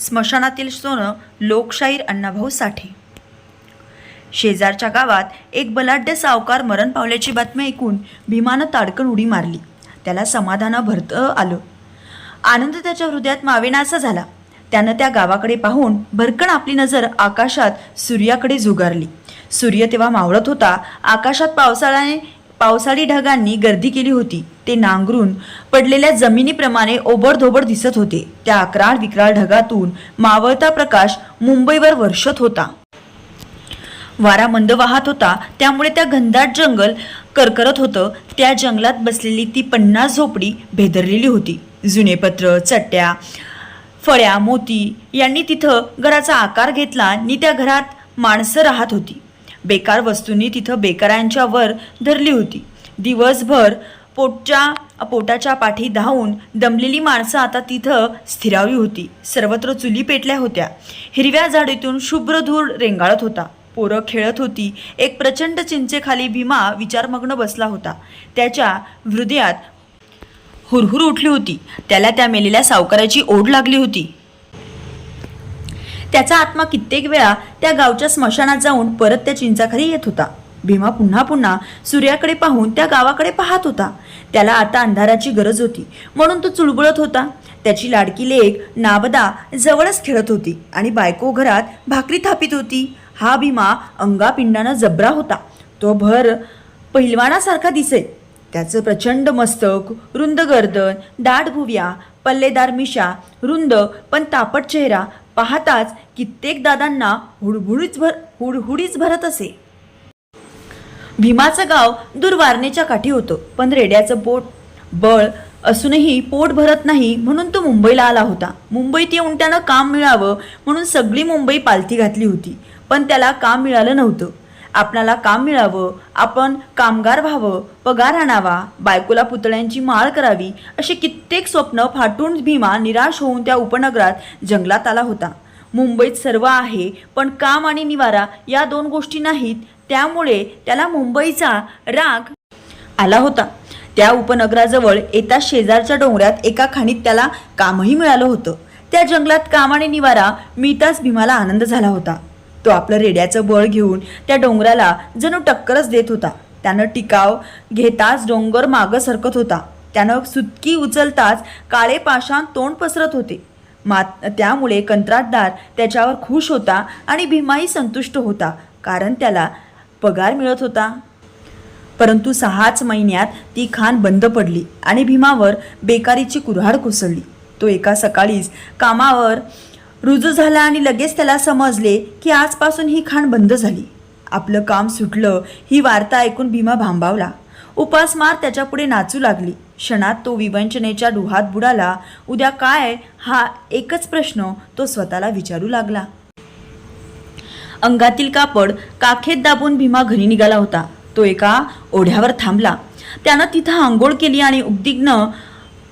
स्मशानातील सोनं लोकशाहीर अण्णाभाऊ साठे. शेजारच्या गावात एक बलाढ्य सावकार मरण पावल्याची बातमी ऐकून भीमानं ताडकन उडी मारली. त्याला समाधानं भरतं आलं. आनंद त्याच्या हृदयात मावेनासा झाला. त्यानं त्या गावाकडे पाहून भरकण आपली नजर आकाशात सूर्याकडे झुगारली. सूर्य तेव्हा मावळत होता. आकाशात पावसाळ्याने पावसाळी ढगांनी गर्दी केली होती. ते नांगरून पडलेल्या जमिनीप्रमाणे ओबडधोबड दिसत होते. त्या अकराळ विक्राळ ढगातून मावळता प्रकाश मुंबईवर वर्षत होता. वारा मंद वाहत होता. त्यामुळे त्या घनदाट जंगल करकरत होतं. त्या जंगलात बसलेली ती पन्नास झोपडी भेदरलेली होती. जुने पत्र चट्ट्या फळ्या मोती यांनी तिथं घराचा आकार घेतला आणि त्या घरात माणसं राहत होती. बेकार वस्तूंनी तिथं बेकारांच्या वर धरली होती. दिवसभर पोटच्या पोटाच्या पाठी धावून दमलेली माणसं आता तिथं स्थिरावली होती. सर्वत्र चुली पेटल्या होत्या. हिरव्या झाडीतून शुभ्र धूर रेंगाळत होता. पोरं खेळत होती. एक प्रचंड चिंचेखाली भीमा विचारमग्न बसला होता. त्याच्या हृदयात हुरहुर उठली होती. त्याला त्या मेलेल्या सावकाराची ओढ लागली होती. त्याचा आत्मा कित्येक वेळा त्या गावच्या स्मशानात जाऊन परत त्या चिंचाखाली येत होता. भीमा पुन्हा पुन्हा सूर्याकडे पाहून त्या गावाकडे पाहत होता. त्याला आता अंधाराची गरज होती. म्हणून तो चुळबुळत होता. त्याची लाडकी लेक नाबदा जवळच खेळत होती आणि बायको घरात भाकरी थापित होती. हा भीमा अंगापिंडानं जबरा होता. तो भर पहिलवानासारखा दिसे त्याचं प्रचंड मस्तक रुंद गर्दन दाट भुव्या पल्लेदार मिशा रुंद पण तापट चेहरा पाहताच कित्येक दादांना हुडहुडीच भर हुडहुडीच भरत असे. भीमाचं गाव दूर वारणेच्या काठी होतं. पण रेड्याचं पोट बळ असूनही पोट भरत नाही म्हणून तो मुंबईला आला होता. मुंबईत येऊन त्यानं काम मिळावं म्हणून सगळी मुंबई पालथी घातली होती. पण त्याला काम मिळालं नव्हतं. आपणाला काम मिळावं आपण कामगार व्हावं पगार आणावा बायकोला पुतळ्यांची माळ करावी असे कित्येक स्वप्न फाटून भीमा निराश होऊन त्या उपनगरात जंगलात आला होता. मुंबईत सर्व आहे पण काम आणि निवारा या दोन गोष्टी नाहीत त्यामुळे त्याला मुंबईचा राग आला होता. त्या उपनगराजवळ येता शेजारच्या डोंगरात एका खाणीत त्याला कामही मिळालं होतं. त्या जंगलात काम आणि निवारा मिळताच भीमाला आनंद झाला होता. तो आपलं रेड्याचं बळ घेऊन त्या डोंगराला जणू टक्करच देत होता. त्यानं टिकाव घेताच डोंगर मागं सरकत होता. त्यानं सुतकी उचलताच काळे पाषाण तोंड पसरत होते. मात त्यामुळे कंत्राटदार त्याच्यावर खुश होता आणि भीमाही संतुष्ट होता कारण त्याला पगार मिळत होता. परंतु सहाच महिन्यात ती खाण बंद पडली आणि भीमावर बेकारीची कुऱ्हाड कोसळली. तो एका सकाळीच कामावर रुजू झाला आणि लगेच त्याला समजले की आजपासून ही खाण बंद झाली. आपलं काम सुटलं ही वार्ता ऐकून भीमा भांबावला. उपासमार त्याच्यापुढे नाचू लागली. क्षणात तो विवंचनेच्या डुहात बुडाला. उद्या काय? हा एकच प्रश्न तो स्वतःला विचारू लागला. अंगातील कापड काखेत दाबून भीमा घरी निघाला होता. तो एका ओढ्यावर थांबला. त्यानं तिथं आंघोळ केली आणि उद्दिग्न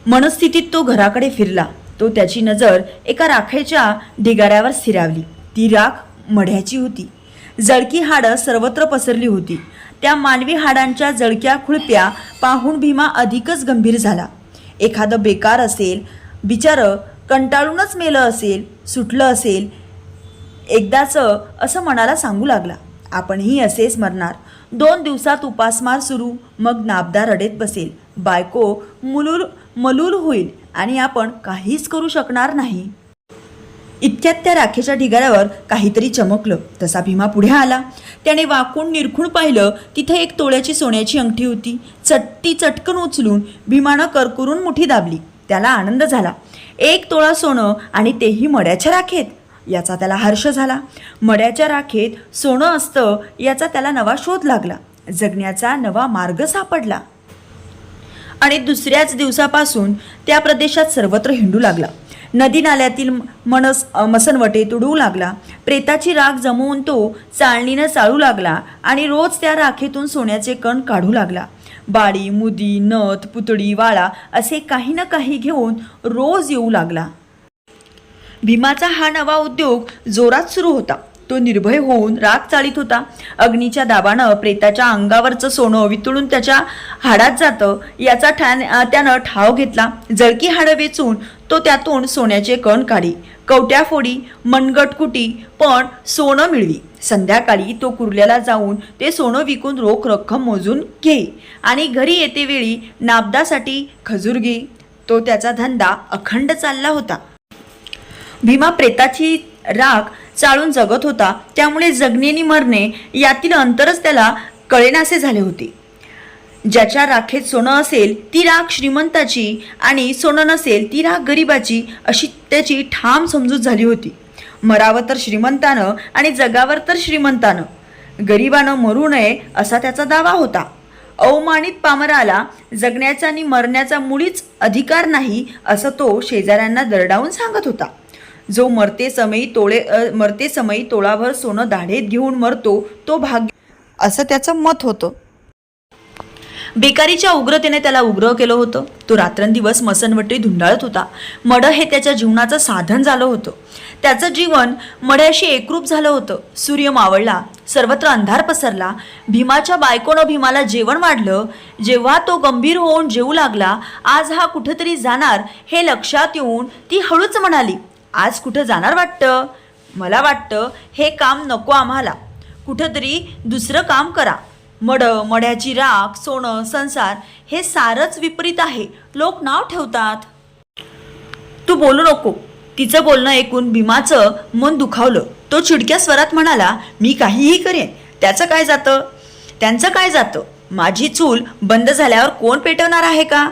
मनस्थितीत तो घराकडे फिरला. तो त्याची नजर एका राखेच्या ढिगाऱ्यावर स्थिरावली. ती राख मढ्याची होती. जळकी हाडं सर्वत्र पसरली होती. त्या मानवी हाडांच्या जळक्या खुळप्या पाहून भीमा अधिकच गंभीर झाला. एखादं बेकार असेल बिचारं कंटाळूनच मेलं असेल सुटलं असेल एकदाचं असं मनाला सांगू लागला. आपणही असेच मरणार. दोन दिवसात उपासमार सुरू मग नाबदार रडेत बसेल. बायको मुलूर मलूल होईल आणि आपण काहीच करू शकणार नाही. इतक्यात त्या राखेच्या ढिगाऱ्यावर काहीतरी चमकलं. तसा भीमा पुढे आला. त्याने वाकून निरखून पाहिलं तिथे एक तोळ्याची सोन्याची अंगठी होती. चट्टी चटकन उचलून भीमानं करकुरून मुठी दाबली. त्याला आनंद झाला. एक तोळा सोनं आणि तेही मड्याच्या राखेत. याचा त्याला हर्ष झाला. मड्याच्या राखेत सोनं असतं याचा त्याला नवा शोध लागला. जगण्याचा नवा मार्ग सापडला. आणि दुसऱ्याच दिवसापासून त्या प्रदेशात सर्वत्र हिंडू लागला. नदी नाल्यातील मनस मसनवटे तुडवू लागला. प्रेताची राख जमवून तो चाळणीनं चाळू लागला आणि रोज त्या राखेतून सोन्याचे कण काढू लागला. बाडी मुदी नथ पुतळी वाळा असे काही ना काही घेऊन रोज येऊ लागला. भीमाचा हा नवा उद्योग जोरात सुरू होता. तो निर्भय होऊन राग चाळीत होता. अग्नीच्या दाबानं प्रेताच्या अंगावरचं सोनं वितळून त्याच्या हाडात जातं याचा ठाण त्यानं ठाव घेतला. जळकी हाडं वेचून तो त्यातून सोन्याचे कण काढी. कवट्या फोडी मनगटकुटी पण सोनं मिळवी. संध्याकाळी तो कुर्ल्याला जाऊन ते सोनं विकून रोख रक्कम मोजून घे आणि घरी येते वेळी नाबदासाठी खजूर घे. तो त्याचा धंदा अखंड चालला होता. भीमा प्रेताची राग चाळून जगत होता त्यामुळे जगणेनी मरणे यातील अंतरच त्याला कळेनासे झाले होते. ज्याच्या राखेत सोनं असेल ती राख श्रीमंताची आणि सोनं नसेल ती राख गरिबाची अशी त्याची ठाम समजूत झाली होती. मरावं तर श्रीमंतानं आणि जगावर तर श्रीमंतानं. गरिबानं मरू नये असा त्याचा दावा होता. अवमानित पामराला जगण्याचा आणि मरण्याचा मुळीच अधिकार नाही असं तो शेजाऱ्यांना दरडावून सांगत होता. जो मरते समयी तोळे मरते समयी तोळाभर सोनं दाढेत घेऊन मरतो तो भाग्य असं त्याचं मत होतं. बेकारीच्या उग्रतेने त्याला उग्र केलं होतं. तो रात्रंदिवस मसनवटी धुंडाळत होता. मड हे त्याच्या जीवनाचं साधन झालं होतं. त्याचं जीवन मड्याशी एकरूप झालं होतं. सूर्य मावळला सर्वत्र अंधार पसरला भीमाच्या बायकोनं भीमाला जेवण वाढलं जेव्हा तो गंभीर होऊन जेवू लागला आज हा कुठेतरी जाणार हे लक्षात येऊन ती हळूच म्हणाली आज कुठं जाणार वाटतं? मला वाटतं हे काम नको आम्हाला. कुठंतरी दुसरं काम करा. मड मड्याची राख सोनं संसार हे सारंच विपरीत आहे. लोक नाव ठेवतात. तू बोलू नको. तिचं बोलणं ऐकून भीमाचं मन दुखावलं. तो चिडक्या स्वरात म्हणाला मी काहीही करेन. त्याचं काय जातं? त्यांचं काय जातं? माझी चूल बंद झाल्यावर कोण पेटवणार आहे का?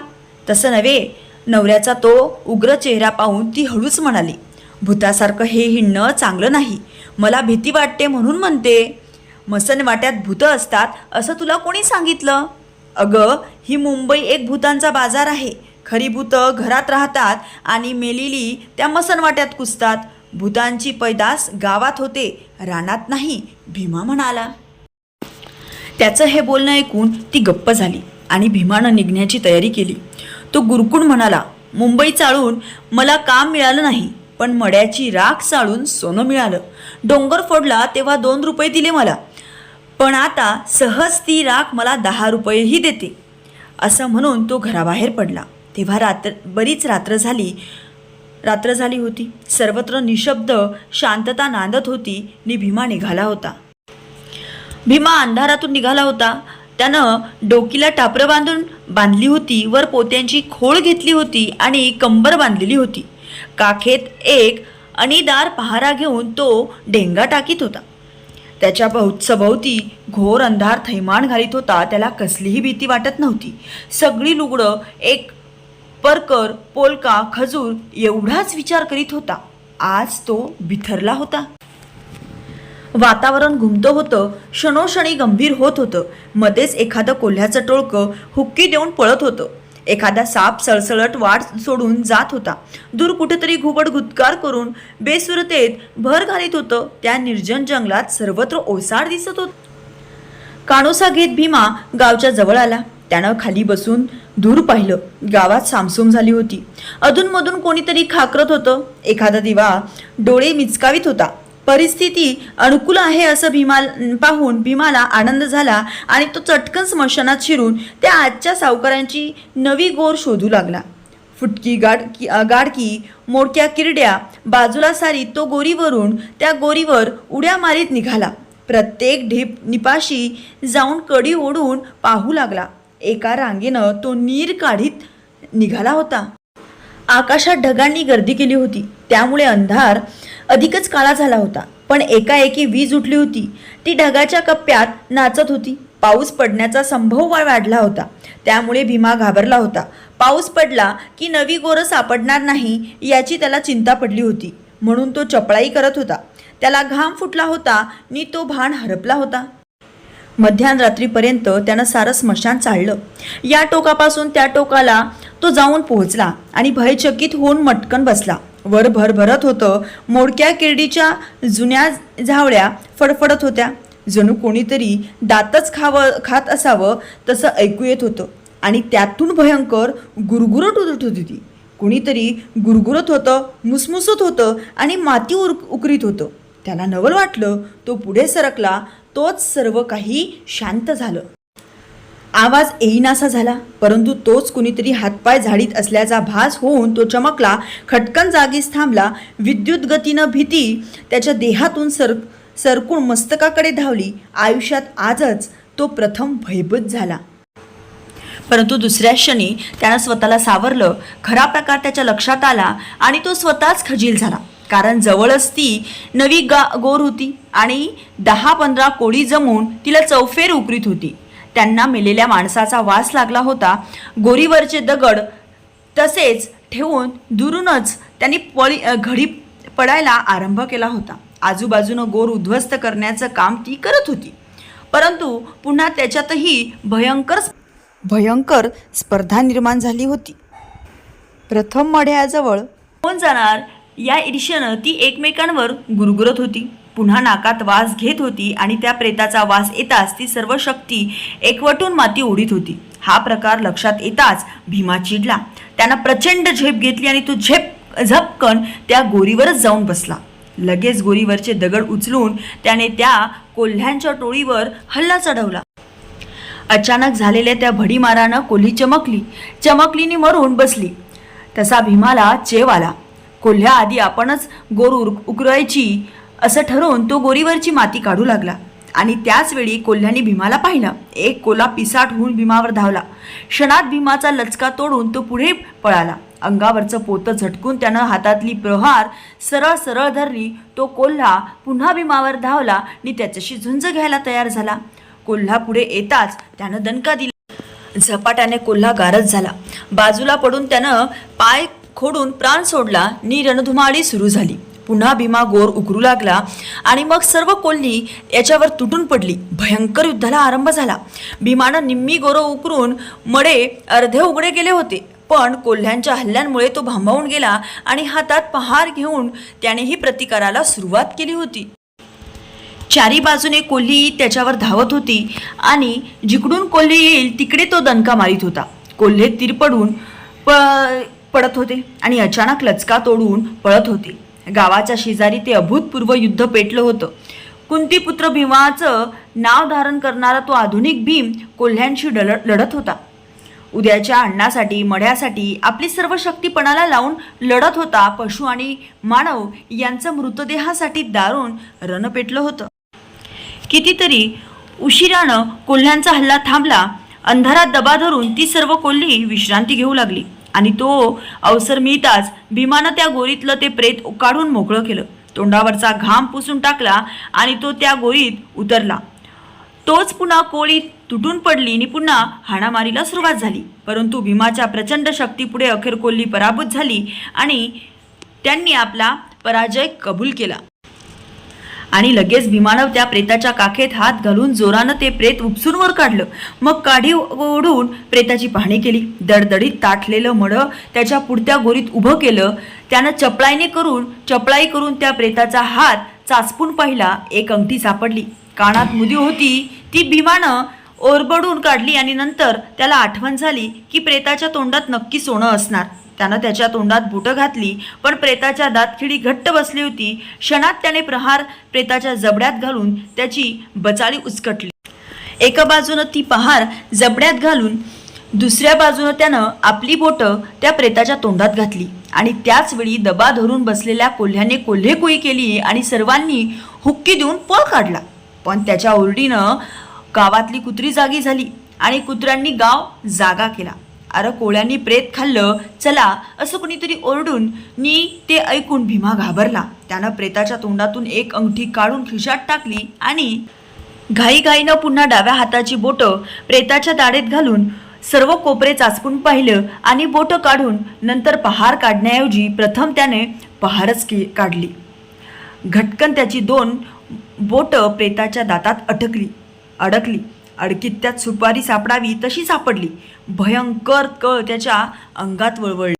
तसं नव्हे. नवऱ्याचा तो उग्र चेहरा पाहून ती हळूच म्हणाली भूतासारखं हे हिंडणं चांगलं नाही. मला भीती वाटते म्हणून म्हणते मसन वाट्यात भूतं असतात असं तुला कोणी सांगितलं? अगं ही मुंबई एक भूतांचा बाजार आहे. खरी भूतं घरात राहतात आणि मेलेली त्या मसनवाट्यात कुसतात. भूतांची पैदास गावात होते रानात नाही भीमा म्हणाला. त्याचं हे बोलणं ऐकून ती गप्प झाली आणि भीमानं निघण्याची तयारी केली. तो गुरकुण म्हणाला मुंबई चाळून मला काम मिळालं नाही. पण मड्याची राख चाळून सोनं मिळालं. डोंगर फोडला तेव्हा दोन रुपये दिले मला. पण आता सहज ती राख मला दहा रुपयेही देते. असं म्हणून तो घराबाहेर पडला. तेव्हा रात्र बरीच रात्र झाली. रात्र झाली होती. सर्वत्र निशब्द शांतता नांदत होती. नि भीमा निघाला होता. भीमा अंधारातून निघाला होता. त्यानं डोकीला टापरं बांधून बांधली होती. वर पोत्यांची खोळ घेतली होती आणि कंबर बांधलेली होती. काखेत एक अणीदार पहारा घेऊन तो डेंगा टाकीत होता. त्याच्या भोव सभोवती घोर अंधार थैमान घालीत होता त्याला कसलीही भीती वाटत नव्हती. सगळी लुगडं एक परकर पोलका खजूर एवढाच विचार करीत होता. आज तो बिथरला होता. वातावरण घुमतं होतं क्षणोक्षणी गंभीर होत होतं. मध्येच एखादं कोल्ह्याचं टोळकं हुक्की देऊन पळत होतं. एखादा साप सळसळट वाट सोडून जात होता. दूर कुठेतरी घुबड गुदकार करून बेसुरतेत भर घालीत होतं. त्या निर्जन जंगलात सर्वत्र ओसाड दिसत होत. काणोसा घेत भीमा गावच्या जवळ आला. त्यानं खाली बसून दूर पाहिलं. गावात सामसूम झाली होती. अधूनमधून कोणीतरी खाकरत होतं. एखादा दिवा डोळे मिचकावीत होता. परिस्थिती अनुकूल आहे असं भीमा पाहून भीमाला आनंद झाला आणि तो चटकन स्मशानात शिरून त्या आजच्या सावकारांची नवी गोर शोधू लागला. फुटकी गाडकी गाडकी मोडक्या किरड्या बाजूला सारी तो गोरीवरून त्या गोरीवर उड्या मारीत निघाला. प्रत्येक ढीप निपाशी जाऊन कडी ओढून पाहू लागला. एका रांगेनं तो नीर काढीत निघाला होता. आकाशात ढगांनी गर्दी केली होती. त्यामुळे अंधार अधिकच काळा झाला होता. पण एकाएकी वीज उठली होती. ती ढगाच्या कप्प्यात नाचत होती. पाऊस पडण्याचा संभव वाढला होता. त्यामुळे भीमा घाबरला होता. पाऊस पडला की नवी गोरं सापडणार नाही याची त्याला चिंता पडली होती. म्हणून तो चपळाई करत होता. त्याला घाम फुटला होता. नि तो भान हरपला होता. मध्यान रात्रीपर्यंत त्यानं सारं स्मशान चाललं. या टोकापासून त्या टोकाला तो जाऊन पोहोचला आणि भयचकित होऊन मटकन बसला. वर भरभरत होतं. मोडक्या किरडीच्या जुन्या झावळ्या फडफडत होत्या. जणू कोणीतरी दातच खावं खात असावं तसं ऐकू येत होतं. आणि त्यातून भयंकर गुरगुरट उलट होती ती. कुणीतरी गुरगुरत होतं मुसमुसत होतं आणि माती उर उकरीत होतं. त्याला नवल वाटलं तो पुढे सरकला तोच सर्व काही शांत झालं. आवाज येईनासा झाला. परंतु तोच कुणीतरी हातपाय झाडीत असल्याचा भास होऊन तो चमकला खटकन जागीच थांबला. विद्युत गतीनं भीती त्याच्या देहातून सर सरकून मस्तकाकडे धावली. आयुष्यात आजच तो प्रथम भयभूत झाला. परंतु दुसऱ्या क्षणी त्यानं स्वतःला सावरलं. खरा प्रकार त्याच्या लक्षात आला आणि तो स्वतःच खजील झाला. कारण जवळच ती नवी गा गोर होती आणि दहा पंधरा कोळी जमून तिला चौफेर उकरीत होती. त्यांना मेलेल्या माणसाचा वास लागला होता. गोरीवरचे दगड तसेच ठेवून दुरूनच त्यांनी पळी घडी पडायला आरंभ केला होता. आजूबाजूनं गोर उद्ध्वस्त करण्याचं काम ती करत होती. परंतु पुन्हा त्याच्यातही भयंकर भयंकर स्पर्धा निर्माण झाली होती. प्रथम मढ्याजवळ कोण जाणार या ईर्ष्यानं ती एकमेकांवर गुरगुरत होती. पुन्हा नाकात वास घेत होती आणि त्या प्रेताचा वास येताच ती सर्व शक्ती एकवटून माती उडीत होती. हा प्रकार लक्षात येताच भीमा चिडला. त्यानं प्रचंड झेप घेतली आणि तो झेप झपकन त्या गोरीवरच जाऊन बसला. लगेच गोरीवरचे दगड उचलून त्याने त्या कोल्ह्यांच्या टोळीवर हल्ला चढवला. अचानक झालेल्या त्या भडीमारानं कोल्ही चमकली. चमकलीने मरून बसली. तसा भीमाला चेव आला. कोल्ह्या आधी आपणच गोर उकरायची असं ठरवून तो गोरीवरची माती काढू लागला. आणि त्याचवेळी कोल्ह्याने भीमाला पाहिलं. एक कोला पिसाट होऊन भीमावर धावला. क्षणात भीमाचा लचका तोडून तो पुढे पळाला. अंगावरचं पोतं झटकून त्यानं हातातली प्रहार सरळ सरळ धरली. तो कोल्हा पुन्हा भीमावर धावला आणि त्याच्याशी झुंज घ्यायला तयार झाला. कोल्हा पुढे येताच त्यानं दणका दिला. झपाट्याने कोल्हा गारज झाला. बाजूला पडून त्यानं पाय खोडून प्राण सोडला. नि रणधुमाळी सुरू झाली. पुन्हा भीमा गोर उकरू लागला आणि मग सर्व कोल्ही याच्यावर तुटून पडली. भयंकर युद्धाला आरंभ झाला. भीमानं निम्मी गोरं उकरून मडे अर्धे उघडे गेले होते. पण कोल्ह्यांच्या हल्ल्यांमुळे तो भांबावून गेला आणि हातात पहार घेऊन त्यानेही प्रतिकाराला सुरुवात केली होती. चारी बाजूने कोल्ही त्याच्यावर धावत होती आणि जिकडून कोल्हे येईल तिकडे तो दणका मारित होता. कोल्हे तिरपडून प पडत होते आणि अचानक लचका तोडून पळत होते. गावाच्या शेजारी ते अभूतपूर्व युद्ध पेटलं होतं. कुंतीपुत्र भीमाचं नाव धारण करणारा तो आधुनिक भीम कोल्ह्यांशी डल लढत होता. उद्याच्या अन्नासाठी मढ्यासाठी आपली सर्व शक्तीपणाला लावून लढत होता पशु आणि मानव यांचं मृतदेहासाठी दारुण रण पेटलं होतं. कितीतरी उशिरानं कोल्ह्यांचा हल्ला थांबला. अंधारात दबा धरून ती सर्व कोल्ही विश्रांती घेऊ लागली. आणि तो अवसर मिळताच भीमानं त्या गोरीतलं ते प्रेत काढून मोकळं केलं. तोंडावरचा घाम पुसून टाकला आणि तो त्या गोरीत उतरला. तोच पुन्हा कोळी तुटून पडली आणि पुन्हा हाणामारीला सुरुवात झाली. परंतु भीमाच्या प्रचंड शक्तीपुढे अखेर कोल्ही पराभूत झाली आणि त्यांनी आपला पराजय कबूल केला. आणि लगेच भीमानं त्या प्रेताच्या काखेत हात घालून जोरानं ते प्रेत उपसून वर काढलं. मग काढी ओढून प्रेताची पाहणी केली. दडदडीत ताटलेलं मडं त्याच्या पुढत्या गोरीत उभं केलं. त्यानं चपळाईने करून चपळाई करून त्या प्रेताचा हात चाचपून पाहिला. एक अंगठी सापडली. कानात मुदी होती. ती भीमानं ओरबडून काढली आणि नंतर त्याला आठवण झाली की प्रेताच्या तोंडात नक्की सोनं असणार. त्यानं त्याच्या तोंडात बोटं घातली पण प्रेताच्या दातखिडी घट्ट बसली होती. क्षणात त्याने प्रहार प्रेताच्या जबड्यात घालून त्याची बचाळी उचकटली. एका बाजूनं ती पहार जबड्यात घालून दुसऱ्या बाजूनं त्यानं आपली बोटं त्या प्रेताच्या तोंडात घातली. आणि त्याचवेळी दबा धरून बसलेल्या कोल्ह्याने कोल्हेकुई केली आणि सर्वांनी हुक्की देऊन पळ काढला. पण त्याच्या ओरडीनं गावातली कुत्री जागी झाली आणि कुत्र्यांनी गाव जागा केला. अरे कोळ्यांनी प्रेत खाल्लं चला असं कुणीतरी ओरडून नी ते ऐकून भीमा घाबरला. त्यानं प्रेताच्या तोंडातून एक अंगठी काढून खिशात टाकली आणि घाईघाईनं पुन्हा डाव्या हाताची बोटं प्रेताच्या दाढेत घालून सर्व कोपरे चाचपून पाहिलं आणि बोटं काढून नंतर पहार काढण्याऐवजी प्रथम त्याने पहारच की काढली. घटकन त्याची दोन बोटं प्रेताच्या दातात अटकली अडकली. अडकीत त्यात सुपारी सापडावी तशी सापडली. भयंकर कळ त्याच्या अंगात वळवळली.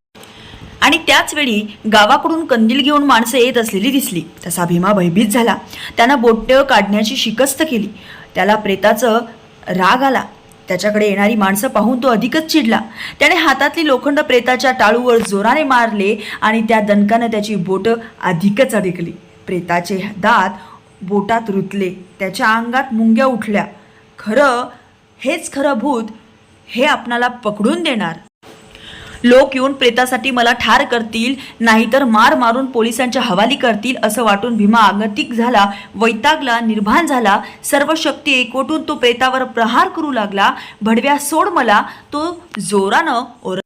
आणि त्याचवेळी गावाकडून कंदील घेऊन माणसं येत असलेली दिसली. तसा भीमा भयभीत झाला. त्यानं बोटं काढण्याची शिकस्त केली. त्याला प्रेताचं राग आला. त्याच्याकडे येणारी माणसं पाहून तो अधिकच चिडला. त्याने हातातली लोखंड प्रेताच्या टाळूवर जोराने मारले आणि त्या दणकानं त्याची बोटं अधिकच अडकली. प्रेताचे दात बोटात रुतले. त्याच्या अंगात मुंग्या उठल्या. खरं हेच खरं भूत हे आपणाला पकडून देणार. लोक येऊन प्रेतासाठी मला ठार करतील नाहीतर मार मारून पोलिसांच्या हवाली करतील असं वाटून भीमा आगतिक झाला वैतागला निर्भान झाला. सर्व शक्ती एकवटून तो प्रेतावर प्रहार करू लागला. भडव्या सोड मला तो जोरानं ओर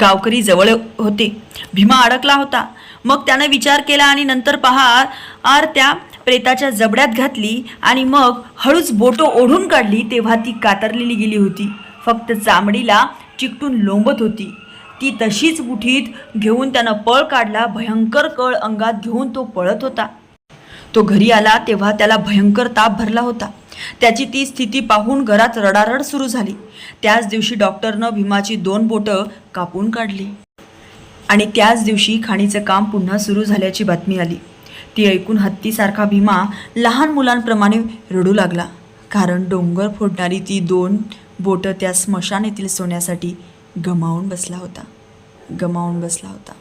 गावकरी जवळ होते. भीमा अडकला होता. मग त्यानं विचार केला आणि नंतर पहा आर त्या प्रेताच्या जबड्यात घातली आणि मग हळूच बोटो ओढून काढली तेव्हा ती कातरलेली गेली होती. फक्त चामडीला चिकटून लोंबत होती. ती तशीच मुठीत घेऊन त्यानं पळ काढला भयंकर कळ अंगात घेऊन तो पळत होता. तो घरी आला तेव्हा त्याला भयंकर ताप भरला होता. त्याची ती स्थिती पाहून घरात रडारड सुरू झाली. त्याच दिवशी डॉक्टरनं भीमाची दोन बोटं कापून काढली. आणि त्याच दिवशी खाणीचं काम पुन्हा सुरू झाल्याची बातमी आली. ती ऐकून हत्तीसारखा भीमा लहान मुलांप्रमाणे रडू लागला. कारण डोंगर फोडणारी ती दोन बोटं त्या स्मशान येथील सोन्यासाठी गमावून बसला होता. गमावून बसला होता.